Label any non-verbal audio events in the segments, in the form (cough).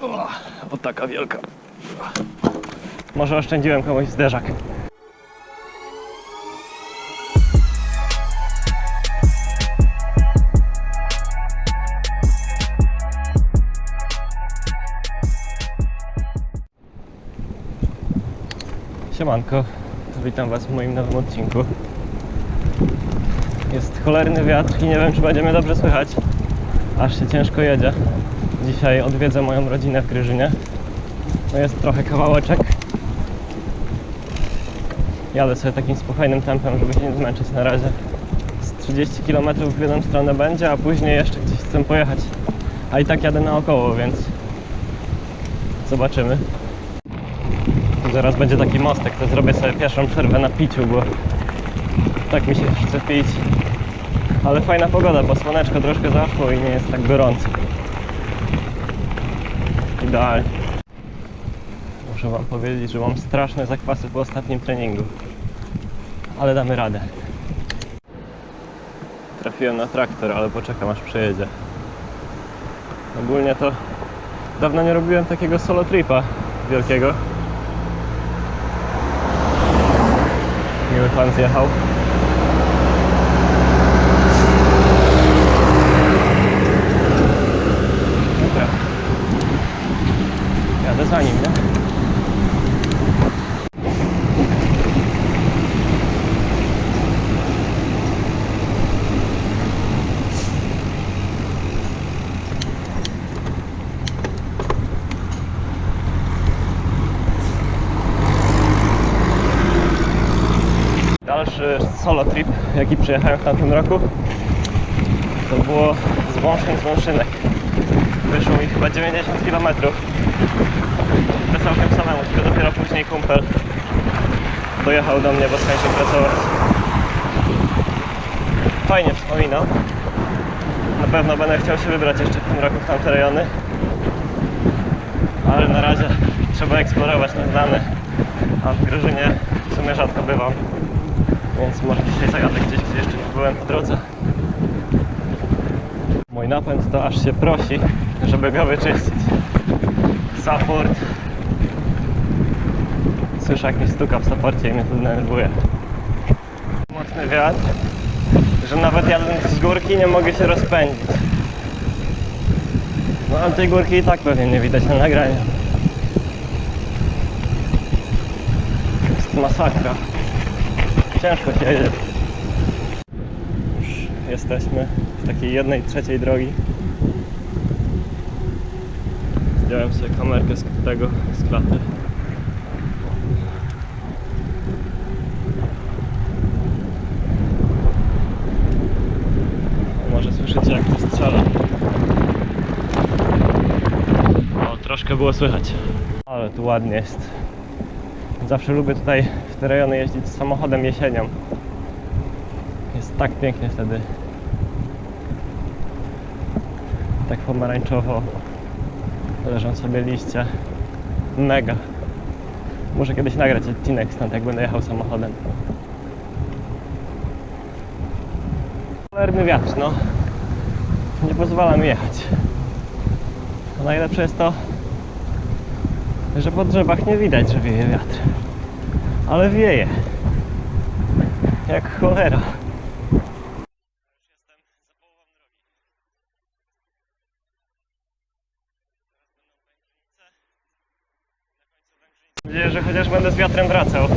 O, o taka wielka. Może oszczędziłem komuś zderzak. Siemanko, witam Was w moim nowym odcinku. Jest cholerny wiatr i nie wiem, czy będziemy dobrze słychać. Aż się ciężko jedzie. Dzisiaj odwiedzę moją rodzinę w Gryżynie. No jest trochę kawałeczek. Jadę sobie takim spokojnym tempem, żeby się nie zmęczyć na razie. Z 30 km w jedną stronę będzie, a później jeszcze gdzieś chcę pojechać. A i tak jadę naokoło, więc zobaczymy. Zaraz będzie taki mostek, to zrobię sobie pierwszą przerwę na piciu, bo tak mi się chce pić. Ale fajna pogoda, bo słoneczko troszkę zaszło i nie jest tak gorąco. Idealnie. Muszę Wam powiedzieć, że mam straszne zakwasy po ostatnim treningu. Ale damy radę. Trafiłem na traktor, ale poczekam aż przejedzie. Ogólnie to dawno nie robiłem takiego solo tripa wielkiego. Miły pan zjechał. Za nim, nie? Dalszy solo trip, jaki przyjechałem w tamtym roku, to było z Wąszyn z Wąszynek. Wyszło mi chyba 90 km. To całkiem samemu, tylko dopiero później kumpel dojechał do mnie, bo skończył pracować. Fajnie wspominam. Na pewno będę chciał się wybrać jeszcze w tym roku w tamte rejony. Ale na razie trzeba eksplorować neznane. A w Gryżynie w sumie rzadko bywam. Więc może dzisiaj zajadę gdzieś, gdzie jeszcze nie byłem po drodze. Mój napęd to aż się prosi, żeby go wyczyścić. Support. Słyszę jak mi stuka w supporcie i mnie to denerwuje. Mocny wiatr, że nawet jadąc z górki nie mogę się rozpędzić. No ale tej górki i tak pewnie nie widać na nagraniu. Jest masakra. Ciężko się jedzie. Już jesteśmy w takiej jednej trzeciej drogi. Zdjąłem sobie kamerkę z tego, z klaty. Może słyszycie jak to strzela. O, troszkę było słychać. Ale tu ładnie jest. Zawsze lubię tutaj w te rejony jeździć samochodem jesienią. Jest tak pięknie wtedy. Tak pomarańczowo. Leżą sobie liście. Mega. Muszę kiedyś nagrać odcinek stąd, jak będę jechał samochodem. Cholerny wiatr, no. Nie pozwala mi jechać. A najlepsze jest to, że po drzewach nie widać, że wieje wiatr. Ale wieje. Jak cholera. Nadzieję, że chociaż będę z wiatrem wracał.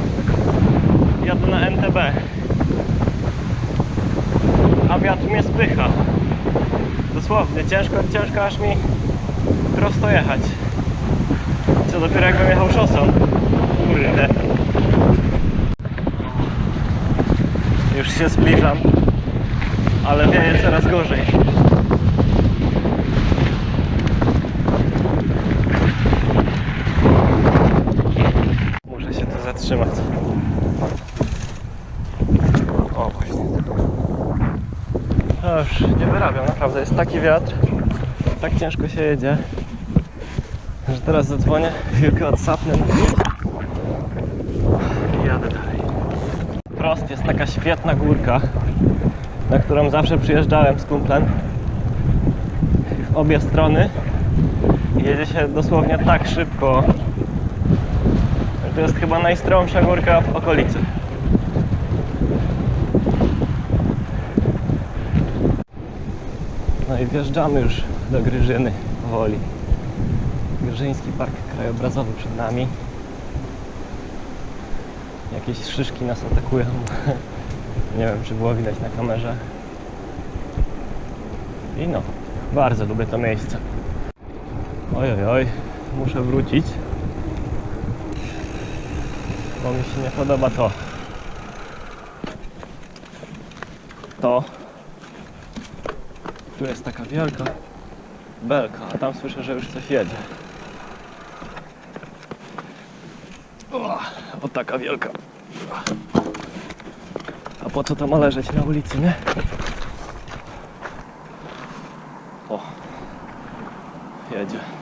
Jadę na NTB. A wiatr mnie spycha. Dosłownie, ciężko, ciężko aż mi prosto jechać. Co dopiero jakbym jechał szosą. Kurde. Już się zbliżam. Ale wieje coraz gorzej. Muszę zatrzymać. O właśnie. No już nie wyrabiam, naprawdę. Jest taki wiatr. Tak ciężko się jedzie że teraz zadzwonię, chwilkę odsapnę i jadę dalej. Prost jest taka świetna górka, na którą zawsze przyjeżdżałem z kumplem. W obie strony jedzie się dosłownie tak szybko. To jest chyba najstromsza górka w okolicy. No i wjeżdżamy już do Gryżyny powoli. Gryżyński Park Krajobrazowy przed nami. Jakieś szyszki nas atakują. (laughs) Nie wiem, czy było widać na kamerze. I no, bardzo lubię to miejsce. Oj, oj, oj, muszę wrócić. Bo mi się nie podoba to. To. Tu jest taka wielka belka, a tam słyszę, że już coś jedzie. O, o taka wielka. A po co to ma leżeć na ulicy, nie? O, jedzie.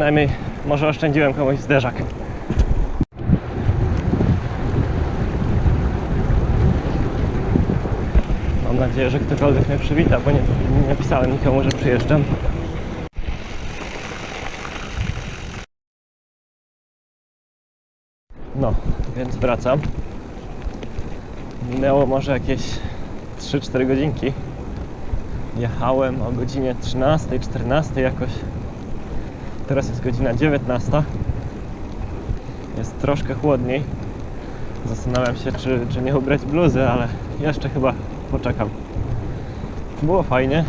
Przynajmniej może oszczędziłem komuś zderzak. Mam nadzieję, że ktokolwiek mnie przywita, bo nie, nie napisałem nikomu, że przyjeżdżam. No, więc wracam. Minęło może jakieś 3-4 godzinki. Jechałem o godzinie 13, 14 jakoś. Teraz jest godzina 19. Jest troszkę chłodniej. Zastanawiam się, czy, czy nie ubrać bluzy, ale jeszcze chyba poczekam. Było fajnie.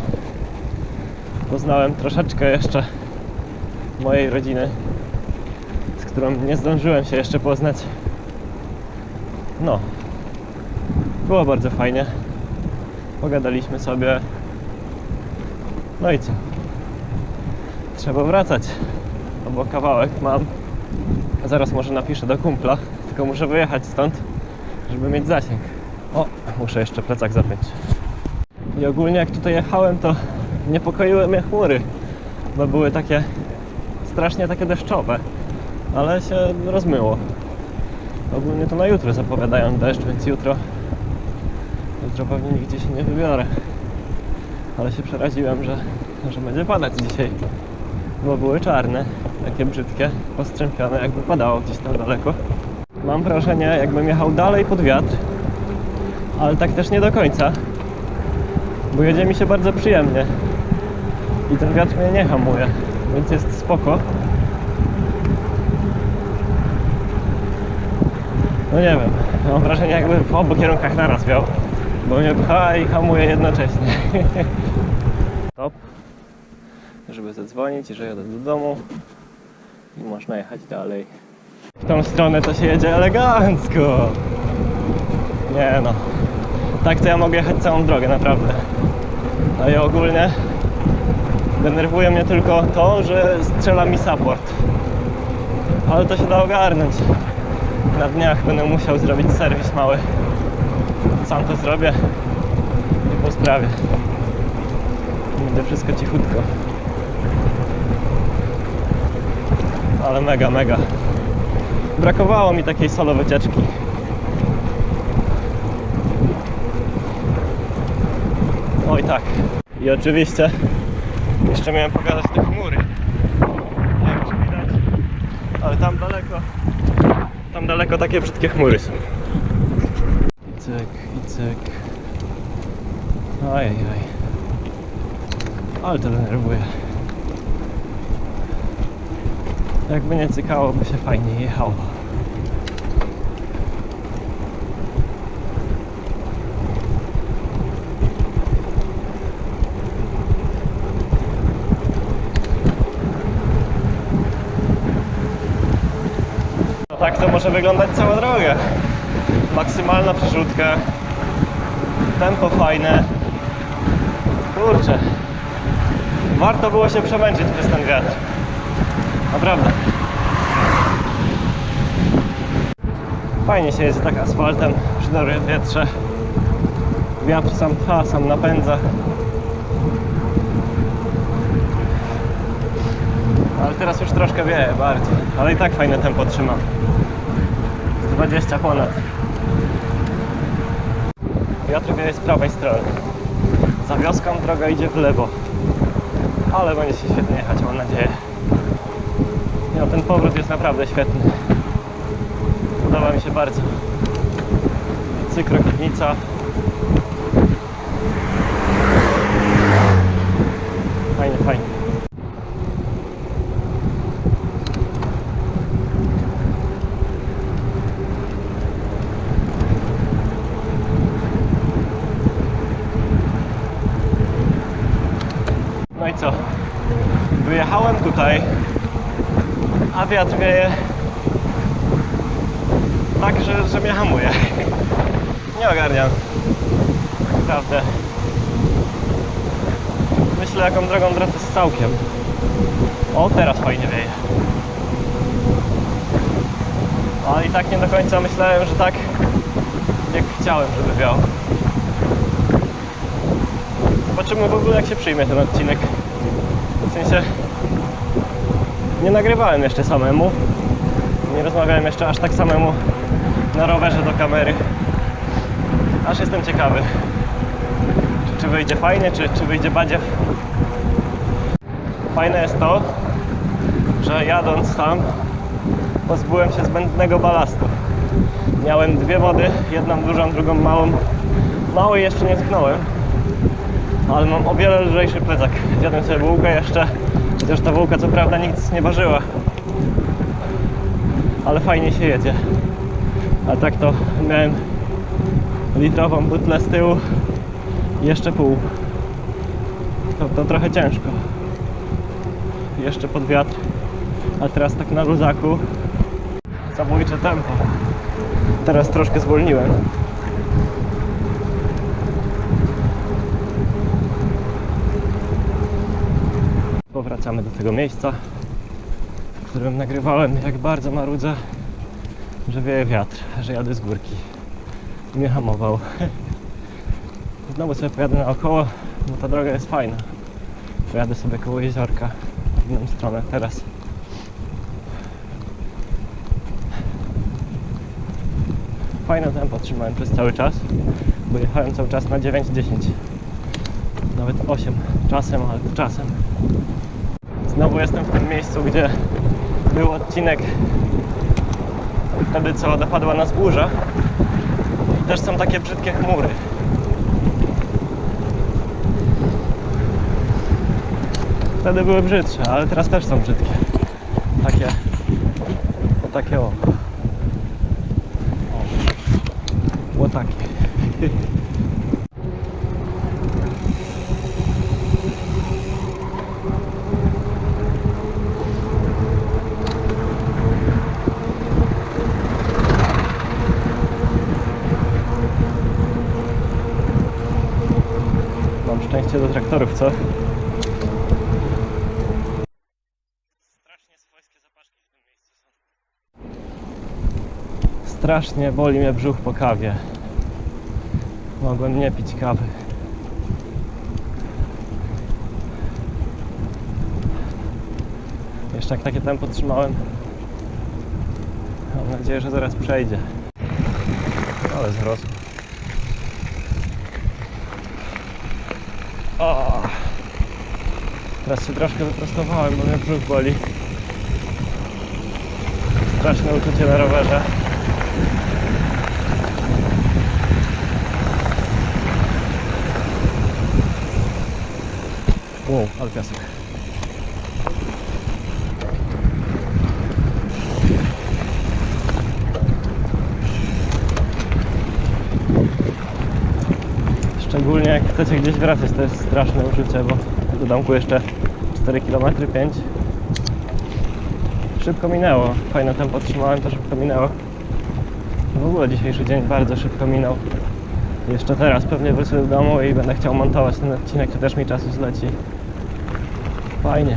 Poznałem troszeczkę jeszcze mojej rodziny, z którą nie zdążyłem się jeszcze poznać. No, było bardzo fajnie. Pogadaliśmy sobie. No i co? Trzeba wracać. Bo kawałek mam. Zaraz może napiszę do kumpla, tylko muszę wyjechać stąd, żeby mieć zasięg. O, muszę jeszcze plecak zapiąć. I ogólnie jak tutaj jechałem, to niepokoiły mnie chmury, bo były takie strasznie takie deszczowe, ale się rozmyło. Ogólnie to na jutro zapowiadają deszcz, więc jutro jutro pewnie nigdzie się nie wybiorę. Ale się przeraziłem, że, że będzie padać dzisiaj bo były czarne, takie brzydkie, postrzępione, jakby padało gdzieś tam daleko. Mam wrażenie, jakbym jechał dalej pod wiatr, ale tak też nie do końca, bo jedzie mi się bardzo przyjemnie i ten wiatr mnie nie hamuje, więc jest spoko. No nie wiem, mam wrażenie jakby w obu kierunkach naraz wiał, bo mnie pcha i hamuje jednocześnie. (laughs) Stop żeby zadzwonić, że jadę do domu i można jechać dalej. W tą stronę to się jedzie elegancko. Nie no. Tak to ja mogę jechać całą drogę, naprawdę. A i ogólnie denerwuje mnie tylko to, że strzela mi support. Ale to się da ogarnąć. Na dniach będę musiał zrobić serwis mały. Sam to zrobię i po sprawie. Wszystko cichutko. Ale mega, mega. Brakowało mi takiej solo wycieczki. Oj tak. I oczywiście jeszcze miałem pokazać te chmury. Nie wiem czy widać, ale tam daleko, tam daleko takie brzydkie chmury są. I cyk, i cyk. Ojej, ale to denerwuje. Jakby nie cykało, by się fajnie jechało. No tak to może wyglądać cała droga. Maksymalna przerzutka. Tempo fajne. Kurczę. Warto było się przemęczyć przez ten wiatr. Naprawdę. Fajnie się jest tak asfaltem przy dobrym wietrze. Wiatr sam pcha, sam napędza. Ale teraz już troszkę wieje bardziej, ale i tak fajne tempo trzymam. Z 20 ponad. Wiatr wieje z prawej strony. Za wioską droga idzie w lewo. Ale będzie się świetnie jechać, mam nadzieję. No, ten powrót jest naprawdę świetny. Podoba mi się bardzo. Cykro Kidnica. Fajnie, fajnie. No i co? Wyjechałem tutaj, wiatr wieje tak, że, że mnie hamuje. Nie ogarniam. Naprawdę. Myślę, jaką drogą tracę z całkiem. O, teraz fajnie wieje. Ale i tak nie do końca myślałem, że tak jak chciałem, żeby wiał. Zobaczymy w ogóle jak się przyjmie ten odcinek. W sensie nie nagrywałem jeszcze samemu. Nie rozmawiałem jeszcze aż tak samemu na rowerze do kamery. Aż jestem ciekawy. Czy, czy wyjdzie fajnie, czy, czy wyjdzie badziew. Fajne jest to, że jadąc tam pozbyłem się zbędnego balastu. Miałem dwie wody, jedną dużą, drugą małą. Małej jeszcze nie tknąłem, ale mam o wiele lżejszy plecak. Zjadłem sobie bułkę jeszcze, chociaż ta bułka co prawda nic nie ważyła. Ale fajnie się jedzie. A tak to miałem litrową butlę z tyłu i jeszcze pół. To, to trochę ciężko. Jeszcze pod wiatr. A teraz tak na luzaku. Zabójcze tempo. Teraz troszkę zwolniłem. Powracamy do tego miejsca, w którym nagrywałem jak bardzo marudzę, że wieje wiatr, że jadę z górki. I mnie hamował. (laughs) Znowu sobie pojadę naokoło, bo ta droga jest fajna. Pojadę sobie koło jeziorka w inną stronę teraz. Fajne tempo trzymałem przez cały czas, bo jechałem cały czas na 9-10. Nawet 8 czasem, ale czasem. Znowu jestem w tym miejscu, gdzie był odcinek wtedy co dopadła nas burza. I też są takie brzydkie chmury. Wtedy były brzydsze, ale teraz też są brzydkie. Takie, o takie o. O, o takie. (laughs) Szczęście do traktorów, co? Strasznie swojskie zapaszki w tym miejscu są. Strasznie boli mnie brzuch po kawie. Mogłem nie pić kawy. Jeszcze jak takie tempo trzymałem. Mam nadzieję, że zaraz przejdzie. Ale zrosło. O! Teraz się troszkę wyprostowałem, bo mnie brzuch boli. Straszne uczucie na rowerze. Wow, ale piasek. Jak chcecie gdzieś wracać, to jest straszne uczucie, bo do domku jeszcze 4 km, 5. Szybko minęło. Fajne tempo trzymałem, to szybko minęło. W ogóle dzisiejszy dzień bardzo szybko minął. Jeszcze teraz pewnie wrócę do domu i będę chciał montować ten odcinek, to też mi czasu zleci. Fajnie.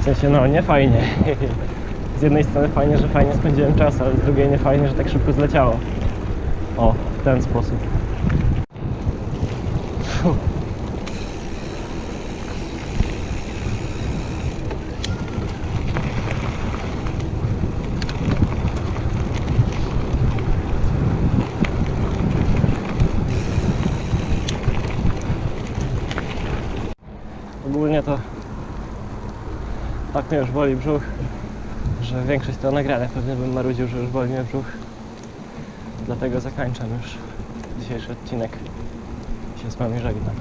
W sensie, no nie fajnie. (laughs) Z jednej strony fajnie, że fajnie spędziłem czas, ale z drugiej nie fajnie, że tak szybko zleciało. O, w ten sposób. ogólnie to tak mnie już boli brzuch, że większość to nagrane pewnie bym marudził, że już boli mnie brzuch. Dlatego zakończam już dzisiejszy odcinek. Się z wami żegnam.